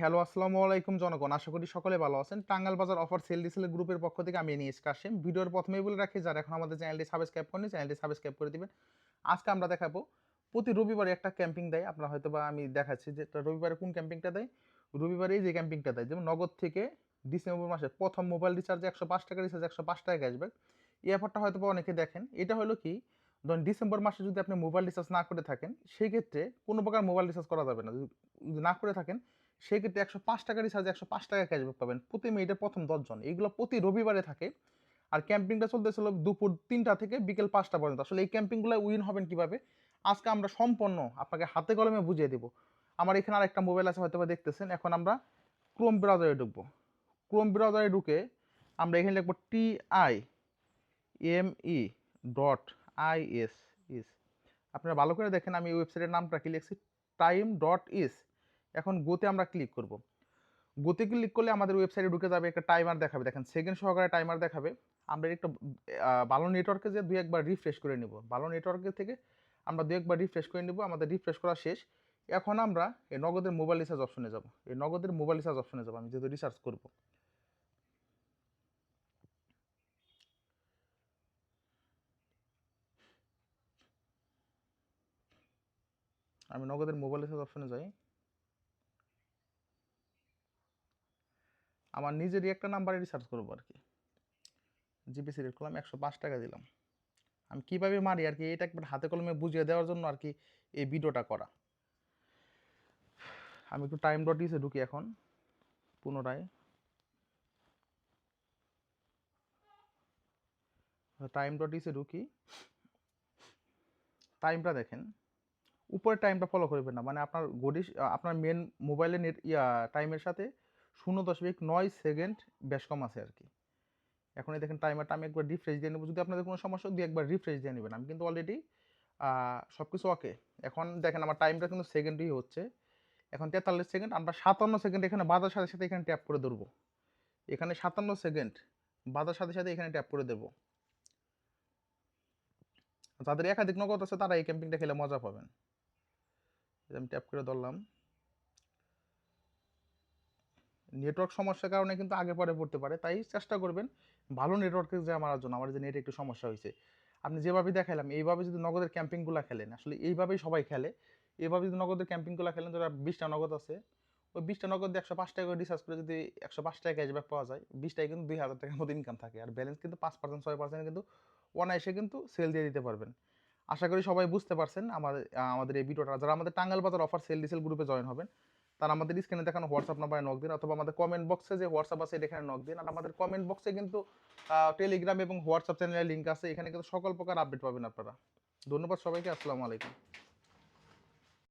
Hello, আসসালামু আলাইকুম জনগণ। আশা করি সকলে ভালো আছেন। টাঙ্গাল বাজার অফার সেল ডিসেল গ্রুপের পক্ষ থেকে। আমি নিয়ে কাশিম ভিডিওর প্রথমেই বলে রাখি, যারা এখন আমাদের চ্যানেলটি সাবস্ক্রাইব করেনি চ্যানেলটি সাবস্ক্রাইব করে দিবেন। আজকে আমরা দেখাবো, প্রতি রবিবারে একটা ক্যাম্পিং দেয়। আপনারা হয়তো বা আমি দেখাচ্ছি যে রবিবারে কোন ক্যাম্পিংটা দেয়? রবিবারে যে ক্যাম্পিংটা দেয়, যেমন নগদ থেকে ডিসেম্বর মাসে প্রথম মোবাইল রিচার্জে একশো পাঁচ টাকা রিচার্জ একশো পাঁচ টাকা ক্যাশব্যাক এই অফারটা হয়তো বা অনেকে দেখেন। এটা হলো কি, ধরুন ডিসেম্বর মাসে যদি আপনি মোবাইল রিচার্জ না করে থাকেন, সেই ক্ষেত্রে কোনো প্রকার মোবাইল রিচার্জ করা যাবে না। যদি না করে থাকেন সেই ক্ষেত্রে একশো পাঁচ টাকা রিচার্জ একশো পাঁচ টাকা ক্যাশব্যাক পাবেন। প্রতি মিনিটে প্রথম দশজন। এগুলো প্রতি রবিবারে থাকে। আর ক্যাম্পিংটা চলতেছিল দুপুর তিনটা থেকে বিকেল পাঁচটা পর্যন্ত। আসলে এই ক্যাম্পিংগুলো উইন হবেন কীভাবে? আজকে আমরা সম্পন্ন, আপনাকে হাতে কলমে বুঝিয়ে দেবো। আমার এখানে আর একটা মোবাইল আছে হয়তো দেখতেছেন। এখন আমরা ক্রোম ব্রাউজারে ঢুকবো। ক্রোম ব্রাউজারে ঢুকে আমরা এখানে লিখব T I M E dot I S ইস আপনারা ভালো করে দেখেন আমি ওয়েবসাইটের নামটা কি লিখছি? টাইম ডট ইস এখন গোতে আমরা ক্লিক করব। গোতে ক্লিক করলে আমাদের ওয়েবসাইটে ঢুকে যাবে একটা টাইমার দেখাবে। দেখেন সেকেন্ড সহকারে টাইমার দেখাবে। আমরা একটু ভালো নেটওয়ার্কে যে দুই একবার রিফ্রেশ করে নিব। ভালো নেটওয়ার্কের থেকে আমরা দু একবার রিফ্রেশ করে নিব। আমাদের রিফ্রেশ করা শেষ। এখন আমরা এই নগদের মোবাইল রিচার্জ অপশনে যাব। এই নগদের মোবাইল রিচার্জ অপশনে যাব। আমি যেহেতু রিচার্জ করব। আমি নগদের মোবাইল রিচার্জ অপশনে যাই। আমার নিজেরই একটা নাম্বারে রিচার্জ করব আর কি। জিপি সিলেক্ট করলাম একশো পাঁচ টাকা দিলাম। আমি কীভাবে মারি আর কি, এটা একবার হাতে কলমে বুঝিয়ে দেওয়ার জন্য আর কি এই ভিডিওটা করা। আমি একটু টাইম ডট ইসে ঢুকি এখন, পুনরায়। টাইম ডট ইসে ঢুকি। টাইমটা দেখেন উপরে টাইমটা ফলো করবেন না মানে আপনার ঘড়ি আপনার মেন মোবাইলের নেট ইয়া টাইমের সাথে শূন্য দশমিক নয় সেকেন্ড বেশ কম আছে আর কি। এখন এই দেখেন টাইমারটা আমি একবার রিফ্রেশ দিয়ে নেব। যদি আপনাদের কোনো সমস্যা দিয়ে একবার রিফ্রেশ দিয়ে নেবেন। আমি কিন্তু অলরেডি সব কিছু ওকে এখন দেখেন আমার টাইমটা কিন্তু সেকেন্ডই হচ্ছে। এখন তেতাল্লিশ সেকেন্ড, আমরা সাতান্ন সেকেন্ড এখানে বাজার সাথে সাথে এখানে ট্যাপ করে ধরবো। এখানে সাতান্ন সেকেন্ড বাজার সাথে সাথে এখানে ট্যাপ করে দেবো যাদের একাধিক নগদ আছে, তারা এই ক্যাম্পিংটা খেলে মজা পাবেন। আমি ট্যাপ করে ধরলাম। নেটওয়ার্ক সমস্যার কারণে কিন্তু আগে পরে পড়তে পারে। তাই চেষ্টা করবেন ভালো নেটওয়ার্কে যে আমার জন্য আমার যে নেটে একটু সমস্যা হয়েছে। আপনি যেভাবে দেখালাম এইভাবে যদি নগদের ক্যাম্পিংগুলো খেলেন, আসলে এইভাবেই সবাই খেলে। এইভাবে যদি নগদের ক্যাম্পিংগুলো খেলেন যারা বিশটা নগদ আছে, ওই বিশটা নগদ একশো পাঁচ টাকা করে রিচার্জ করে যদি একশো পাঁচ টাকা ক্যাশব্যাক পাওয়া যায়, বিশটায় কিন্তু দুই হাজার টাকার মতো ইনকাম থাকে। আর ব্যালেন্স কিন্তু পাঁচ পার্সেন্ট ছয় পার্সেন্ট কিন্তু অনায়াসে কিন্তু সেল দিয়ে দিতে পারবেন। আশা করি সবাই বুঝতে পারছেন আমাদের আমাদের এই ভিডিওটা যারা আমাদের টাঙ্গাল বাজার অফার সেল ডিসেল গ্রুপে জয়েন হবেন তারা আমাদের স্ক্রিনে দেখানো হোয়াটসঅ্যাপ নাম্বারে নক দিন অথবা আমাদের কমেন্ট বক্সে যে হোয়াটসঅ্যাপ আছে এখানে নক দিন। আর আমাদের কমেন্ট বক্সে কিন্তু টেলিগ্রাম এবং হোয়াটসঅ্যাপ চ্যানেলের লিঙ্ক আছে। এখানে কিন্তু সকল প্রকার আপডেট পাবেন আপনারা। ধন্যবাদ সবাইকে। আসসালামু আলাইকুম।